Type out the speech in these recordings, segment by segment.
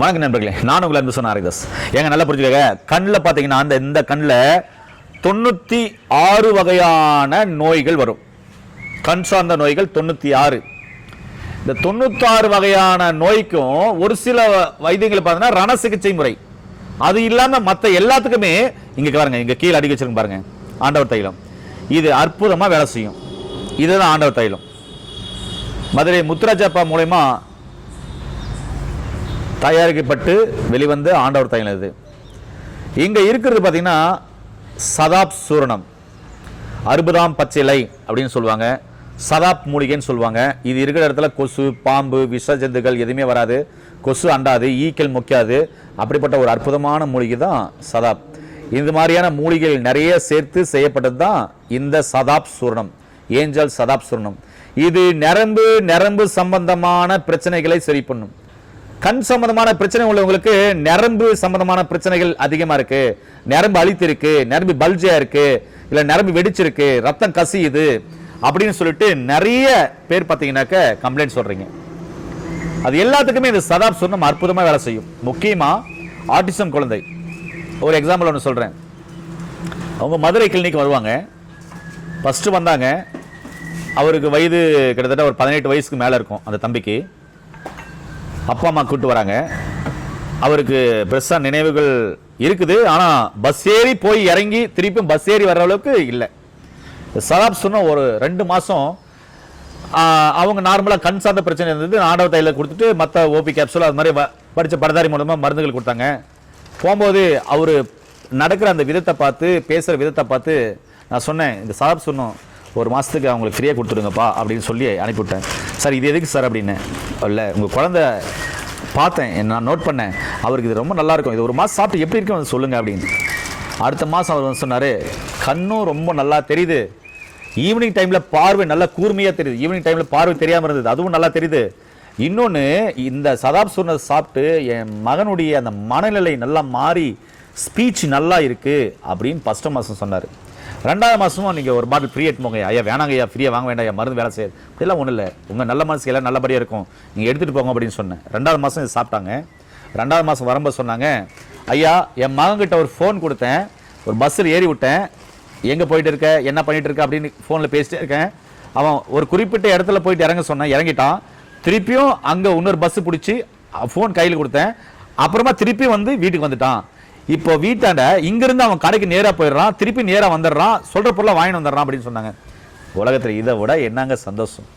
வணக்கம் நண்பர்களே நான் உங்களை அன்பு சொன்ன ஹரிதாஸ். ஏங்க நல்லா புரிஞ்சுக்கோங்க. கண்ணில் பார்த்தீங்கன்னா அந்த இந்த கண்ணில் தொண்ணூற்றி ஆறு வகையான நோய்கள் வரும். கண் சார்ந்த நோய்கள் தொண்ணூற்றி ஆறு. இந்த தொண்ணூத்தாறு வகையான நோய்க்கும் ஒரு சில வைத்தியங்கள் பார்த்தீங்கன்னா ரண சிகிச்சை முறை. அது இல்லாமல் மற்ற எல்லாத்துக்குமே இங்கே பாருங்க இங்கே கீழே அடிக்க வச்சிருங்க பாருங்க ஆண்டவர் தைலம். இது அற்புதமாக வேலை செய்யும். இதுதான் ஆண்டவர் தைலம். மதுரை முத்துராஜப்பா மூலயமா தயாரிக்கப்பட்டு வெளிவந்த ஆண்டவர் தைலம் இங்கே இருக்கிறது பார்த்தீங்கன்னா சதாப் சூரணம். அறுபதாம் பச்சிலை அப்படின்னு சொல்லுவாங்க. சதாப் மூலிகைன்னு சொல்லுவாங்க. இது இருக்கிற இடத்துல கொசு பாம்பு விஷ ஜந்துகள் எதுவுமே வராது. கொசு அண்டாது ஈக்கள் முக்காது. அப்படிப்பட்ட ஒரு அற்புதமான மூலிகை தான் சதாப். இந்த மாதிரியான மூலிகைகள் நிறைய சேர்த்து செய்யப்பட்டது தான் இந்த சதாப் சூர்ணம். ஏஞ்சல் சதாப் சூர்ணம். இது நரம்பு நரம்பு சம்பந்தமான பிரச்சனைகளை சரி பண்ணும். கண் சம்பந்தமான பிரச்சனை உள்ளவங்களுக்கு நரம்பு சம்பந்தமான பிரச்சனைகள் அதிகமாக இருக்கு. நரம்பு அழித்திருக்கு நரம்பு பல்ஜியா இருக்கு இல்ல நரம்பு வெடிச்சிருக்கு ரத்தம் கசியுது அப்படின்னு சொல்லிட்டு நிறைய பேர் பார்த்தீங்கன்னாக்க கம்ப்ளைண்ட் சொல்றீங்க. அது எல்லாத்துக்குமே இந்த சதாப் சொன்னம் அற்புதமா வேலை செய்யும். முக்கியமா ஆட்டிசம் குழந்தை. ஒரு எக்ஸாம்பிள் ஒன்று சொல்றேன். அவங்க மதுரை கிளினிக் வருவாங்க. ஃபர்ஸ்ட் வந்தாங்க. அவருக்கு வயது கிட்டத்தட்ட ஒரு பதினெட்டு வயசுக்கு மேலே இருக்கும் அந்த தம்பிக்கு. அப்பா அம்மா கூட்டு வராங்க. அவருக்கு பெருசாக நினைவுகள் இருக்குது. ஆனால் பஸ் ஏறி போய் இறங்கி திருப்பியும் பஸ் ஏறி வர்ற அளவுக்கு இல்லை. சதாப் சொன்ன ஒரு ரெண்டு மாதம் அவங்க நார்மலாக கண் சார்ந்த பிரச்சனை இருந்தது. ஆடவ தையில் கொடுத்துட்டு மற்ற ஓபி கேப்சூல் அது மாதிரி படித்த படதாரி மூலமாக மருந்துகள் கொடுத்தாங்க. போகும்போது அவர் நடக்கிற அந்த விதத்தை பார்த்து பேசுகிற விதத்தை பார்த்து நான் சொன்னேன் இந்த சதாப் சொன்னோம் ஒரு மாதத்துக்கு அவங்களுக்கு ஃப்ரீயாக கொடுத்துடுங்கப்பா அப்படின்னு சொல்லி அனுப்பிவிட்டேன். சார் இது எதுக்கு சார்? அப்படின்னு. இல்லை உங்கள் குழந்த பார்த்தேன். நான் நோட் பண்ணேன். அவருக்கு இது ரொம்ப நல்லாயிருக்கும். இது ஒரு மாதம் சாப்பிட்டு எப்படி இருக்கும் அதை சொல்லுங்கள் அப்படின்னு. அடுத்த மாதம் அவர் வந்து சொன்னார் கண்ணும் ரொம்ப நல்லா தெரியுது. ஈவினிங் டைமில் பார்வை நல்லா கூர்மையாக தெரியுது. ஈவினிங் டைமில் பார்வை தெரியாமல் இருந்தது. அதுவும் நல்லா தெரியுது. இன்னொன்று இந்த சதாப் சொன்னதை சாப்பிட்டு என் மகனுடைய அந்த மனநிலை நல்லா மாறி ஸ்பீச் நல்லா இருக்குது அப்படின்னு ஃபஸ்ட்டு மாதம் சொன்னார். ரெண்டாவது மாதமும் நீங்கள் ஒரு பாட்டில் ஃப்ரீ எடுத்துமோங்க ஐயா வேணாங்க ஐயா ஃப்ரீயாக வாங்க வேண்டாம் ஐயா மருந்து வேலை செய்யாது. அப்படிலாம் ஒன்றும் இல்லை. உங்கள் நல்ல மனசு எல்லாம் நல்லபடியாக இருக்கும். நீங்கள் எடுத்துகிட்டு போங்க அப்படின்னு சொன்னேன். ரெண்டாவது மாதம் இது சாப்பிட்டாங்க. ரெண்டாவது மாதம் வரும்போது சொன்னாங்க ஐயா என் மகன்கிட்ட ஒரு ஃபோன் கொடுத்தேன். ஒரு பஸ்ஸில் ஏறி விட்டேன். எங்கே போயிட்டு இருக்க? என்ன பண்ணிட்டு இருக்க? அப்படின்னு ஃபோனில் பேசிட்டே இருக்கேன். அவன் ஒரு குறிப்பிட்ட இடத்துல போயிட்டு இறங்க சொன்னேன். இறங்கிட்டான். திருப்பியும் அங்கே இன்னொரு பஸ்ஸு பிடிச்சி ஃபோன் கையில் கொடுத்தேன். அப்புறமா திருப்பி வந்து வீட்டுக்கு வந்துட்டான். இப்போ வீட்டாண்ட இங்கிருந்து அவன் கடைக்கு நேராக போயிடுறான் திருப்பி நேராக வந்துடுறான் சொல்கிற பொருளை வாங்கிட்டு வந்துடுறான் அப்படின்னு சொன்னாங்க. உலகத்தில் இதை விட என்னங்க சந்தோஷம்?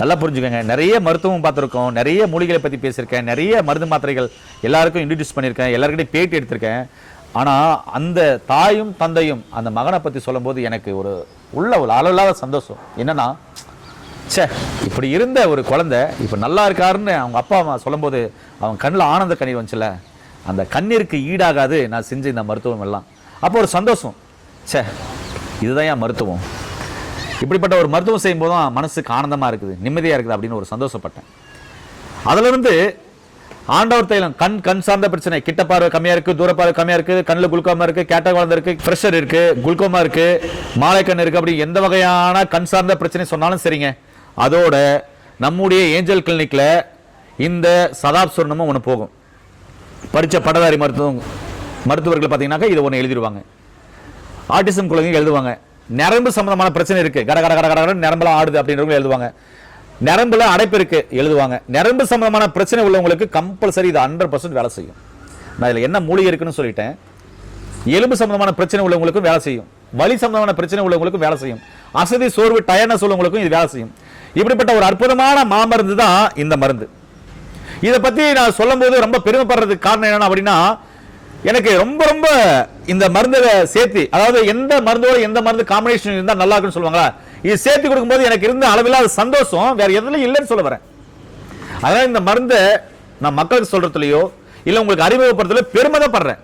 நல்லா புரிஞ்சுக்கோங்க. நிறைய மருத்துவம் பார்த்துருக்கோம். நிறைய மூலிகளை பற்றி பேசியிருக்கேன். நிறைய மருந்து மாத்திரைகள் எல்லாருக்கும் இன்ட்ரடியூஸ் பண்ணியிருக்கேன். எல்லாருக்கிட்டையும் பேட்டி எடுத்திருக்கேன். ஆனால் அந்த தாயும் தந்தையும் அந்த மகனை பற்றி சொல்லும்போது எனக்கு ஒரு உள்ள ஒரு அளவில்லாத சந்தோஷம். என்னன்னா ச்சே இப்படி இருந்த ஒரு குழந்தை இப்போ நல்லா இருக்காருன்னு அவங்க அப்பா அம்மா சொல்லும்போது அவன் கண்ணில் ஆனந்த கண்ணீர் வந்துச்சுல்ல. அந்த கண்ணீருக்கு ஈடாகாது நான் செஞ்ச இந்த மருத்துவம் எல்லாம். அப்போ ஒரு சந்தோஷம். ச்சே இதுதான் என் மருத்துவம்? இப்படிப்பட்ட ஒரு மருத்துவம் செய்யும்போது தான் மனசுக்கு ஆனந்தமாக இருக்குது நிம்மதியாக இருக்குது அப்படின்னு ஒரு சந்தோஷப்பட்டேன். அதிலிருந்து ஆண்டவர் தைலம் கண் கண் சார்ந்த பிரச்சனை. கிட்ட பார்வை கம்மியாக இருக்குது தூர பார்வை கம்மியாக இருக்குது கண்ணில் குளுக்கோமா இருக்குது கேட்ட குழந்தை இருக்குது ப்ரெஷர் இருக்குது குளுக்கோமா இருக்குது மாலை கண் இருக்குது அப்படி எந்த வகையான கண் சார்ந்த பிரச்சனை சொன்னாலும் சரிங்க. அதோட நம்முடைய ஏஞ்சல் கிளினிக்கில் இந்த சதாப் சொர்ணமும் ஒன்று போகும். படித்த பட்டதாரி மருத்துவம் மருத்துவர்கள் பார்த்தீங்கன்னாக்கா இதை ஒன்று எழுதிடுவாங்க. ஆட்டிசம் குழந்தைங்க எழுதுவாங்க. நரம்பு சம்பந்தமான பிரச்சனை இருக்குது கட கட கட கட நரம்பெல்லாம் ஆடுது அப்படின்றவங்க எழுதுவாங்க. நரம்புல அடைப்பு இருக்கு எழுதுவாங்க. நரம்பு சம்பந்தமான பிரச்சனை உள்ளவங்களுக்கு கம்பல்சரி இது ஹண்ட்ரட் பர்சன்ட் வேலை செய்யும். நான் இதில் என்ன மூலிகை இருக்குன்னு சொல்லிட்டேன். எலும்பு சம்பந்தமான பிரச்சனை உள்ளவங்களுக்கும் வேலை செய்யும். வலி சம்பந்தமான பிரச்சனை உள்ளவங்களுக்கும் வேலை செய்யும். அசதி சோர்வு டயர்னஸ் உள்ளவங்களுக்கும் இது வேலை செய்யும். இப்படிப்பட்ட ஒரு அற்புதமான மாமருந்து தான் இந்த மருந்து. இதை பத்தி நான் சொல்லும்போது ரொம்ப பெருமைப்படுறதுக்கு காரணம் என்னன்னா அப்படின்னா எனக்கு ரொம்ப ரொம்ப இந்த மருந்தை சேர்த்து அதாவது எந்த மருந்தோட எந்த மருந்து காம்பினேஷன் இருந்தா நல்லா இருக்குன்னு சொல்லுவாங்களா? இது சேர்த்து கொடுக்கும்போது எனக்கு இருந்த அளவில்லாத சந்தோஷம் வேற எதுலையும் இல்லைன்னு சொல்ல வரேன். அதனால இந்த மருந்தை நான் மக்களுக்கு சொல்றதுலயோ இல்ல உங்களுக்கு அறிமுகப்படுத்தல பெருமிதப்படுறேன்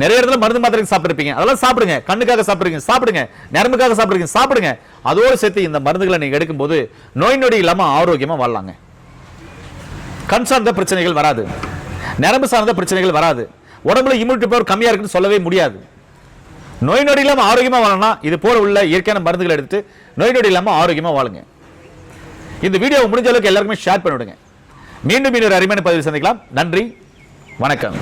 நிறைய இடத்துல மருந்து மாத்திரை சாப்பிட்டுருப்பீங்க. அதெல்லாம் சாப்பிடுங்க. கண்ணுக்காக சாப்பிடுறீங்க சாப்பிடுங்க. நரம்புக்காக சாப்பிடுறீங்க சாப்பிடுங்க. அதோடு சேர்த்து இந்த மருந்துகளை நீங்க எடுக்கும்போது நோய் நொடி இல்லாம ஆரோக்கியமா வாழலாங்க. கண் சார்ந்த பிரச்சனைகள் வராது. நரம்பு சார்ந்த பிரச்சனைகள் வராது. உடம்புல இம்யூனிட்டி பவர் கம்மியாக இருக்குன்னு சொல்லவே முடியாது. நோய் நொடி இல்லாமல் ஆரோக்கியமாக வாழணும்னா இது போல உள்ள இயற்கையான மருந்துகளை எடுத்து நோய் நொடி இல்லாமல் ஆரோக்கியமாக வாழுங்க. இந்த வீடியோ முடிஞ்ச அளவுக்கு எல்லாருக்குமே ஷேர் பண்ணிவிடுங்க. மீண்டும் மீண்டும் அருமையான பதிவில் சந்திக்கலாம். நன்றி. வணக்கம்.